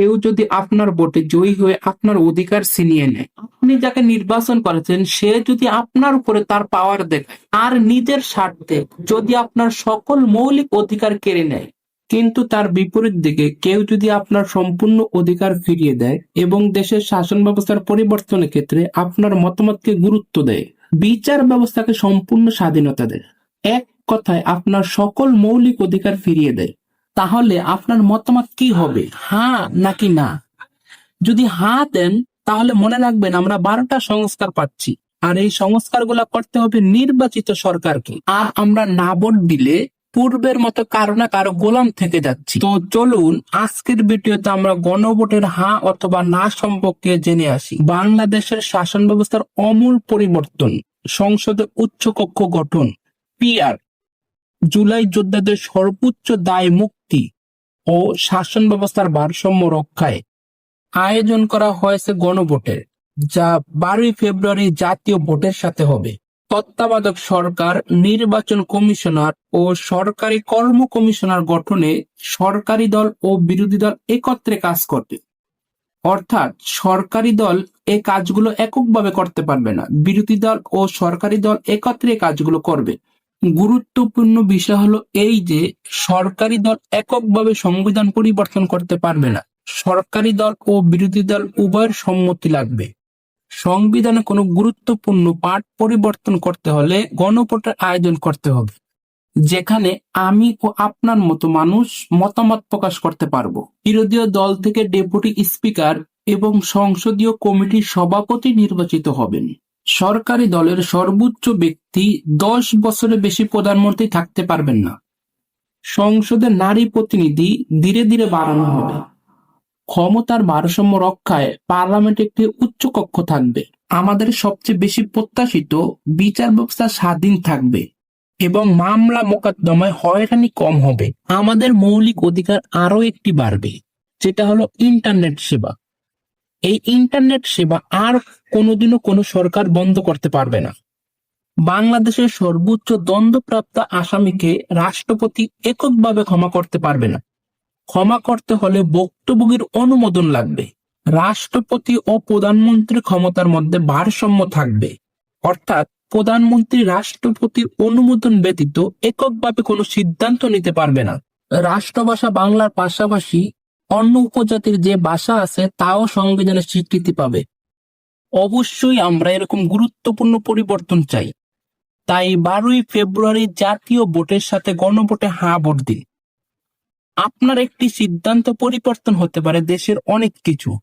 কেউ যদি আপনার ভোটে জয়ী হয়ে আপনার অধিকার ছিনিয়ে নেয়, আপনি যাকে নির্বাচন করেছেন, সে যদি আপনার উপরে তার পাওয়ার দেখায় আর নিজের স্বার্থে যদি আপনার সকল মৌলিক অধিকার কেড়ে নেয়, কিন্তু তার বিপরীত দিকে কেউ যদি আপনার সম্পূর্ণ অধিকার ফিরিয়ে দেয় এবং দেশের শাসন ব্যবস্থার পরিবর্তনের ক্ষেত্রে আপনার মতামতকে গুরুত্ব দেয়, বিচার ব্যবস্থাকে সম্পূর্ণ স্বাধীনতা দেয়। এক কথায়, আপনার সকল মৌলিক অধিকার ফিরিয়ে দেয়। তাহলে আপনার মতামত কি হবে? হ্যাঁ নাকি না? যদি হ্যাঁ দেন, তাহলে মনে রাখবেন আমরা বারোটা সংস্কার পাচ্ছি। আর এই সংস্কারগুলো করতে হবে নির্বাচিত সরকারকে। আর আমরা না ভোট দিলে পূর্বের মতো কারও না কারও গোলাম থেকে যাচ্ছি। তো চলুন, আজকের ভিডিওতে আমরা গণভোটের হা অথবা না সম্পর্কে জেনে আসি। বাংলাদেশের শাসন ব্যবস্থার অমূল পরিবর্তন, সংসদে উচ্চ কক্ষ গঠন, পিআর জুলাই যোদ্ধাদের সর্বোচ্চ দায় মুক্তি ও শাসন ব্যবস্থার ভারসাম্য রক্ষায় আয়োজন করা হয়েছে গণভোটের যা বারোই ফেব্রুয়ারি জাতীয় ভোটের সাথে হবে। তত্ত্বাবধায়ক সরকার, নির্বাচন কমিশনার ও সরকারি কর্ম কমিশনার গঠনে সরকারি দল ও বিরোধী দল একত্রে কাজ করবে। অর্থাৎ সরকারি দল এ কাজগুলো এককভাবে করতে পারবে না, বিরোধী দল ও সরকারি দল একত্রে কাজগুলো করবে। গুরুত্বপূর্ণ বিষয় হলো এই যে সরকারি দল এককভাবে সংবিধান পরিবর্তন করতে পারবে না। সরকারি দল ও বিরোধী দল উভয়ের সম্মতি লাগবে। সংবিধানে কোনো গুরুত্বপূর্ণ পাঠ পরিবর্তন করতে হলে গণভোটের আয়োজন করতে হবে, যেখানে আমি ও আপনার মতো মানুষ মতামত প্রকাশ করতে পারব। বিরোধী দল থেকে ডেপুটি স্পিকার এবং সংসদীয় কমিটির সভাপতি নির্বাচিত হবেন। সরকারি দলের সর্বোচ্চ ব্যক্তি দশ বছরের বেশি প্রধানমন্ত্রী থাকতে পারবেন না। সংসদে নারী প্রতিনিধি ধীরে ধীরে বাড়ানো হবে। ক্ষমতার ভারসাম্য রক্ষায় পার্লামেন্ট একটি উচ্চ কক্ষ থাকবে। আমাদের সবচেয়ে বেশি প্রত্যাশিত বিচার ব্যবস্থা স্বাধীন থাকবে এবং মামলা মোকদ্দমায় হয়রানি কম হবে। আমাদের মৌলিক অধিকার আরও একটি বাড়বে, যেটা হলো ইন্টারনেট সেবা। এই ইন্টারনেট সেবা আর কোনোদিনও কোনো সরকার বন্ধ করতে পারবে না। বাংলাদেশের সর্বোচ্চ দণ্ডপ্রাপ্ত আসামিকে রাষ্ট্রপতি এককভাবে ক্ষমা করতে পারবে না। ক্ষমা করতে হলে ভুক্তভোগীর অনুমোদন লাগবে। রাষ্ট্রপতি ও প্রধানমন্ত্রীর ক্ষমতার মধ্যে ভারসাম্য থাকবে। অর্থাৎ প্রধানমন্ত্রী রাষ্ট্রপতির অনুমোদন ব্যতীত এককভাবে কোনো সিদ্ধান্ত নিতে পারবে না। রাষ্ট্রভাষা বাংলার পাশাপাশি অন্য উপজাতির যে ভাষা আছে, তাও সংবিধানে স্বীকৃতি পাবে। অবশ্যই আমরা এরকম গুরুত্বপূর্ণ পরিবর্তন চাই। তাই বারোই ফেব্রুয়ারি জাতীয় ভোটের সাথে গণভোটে হা ভোট দিন। আপনার একটি সিদ্ধান্ত পরিবর্তন হতে পারে দেশের অনেক কিছু।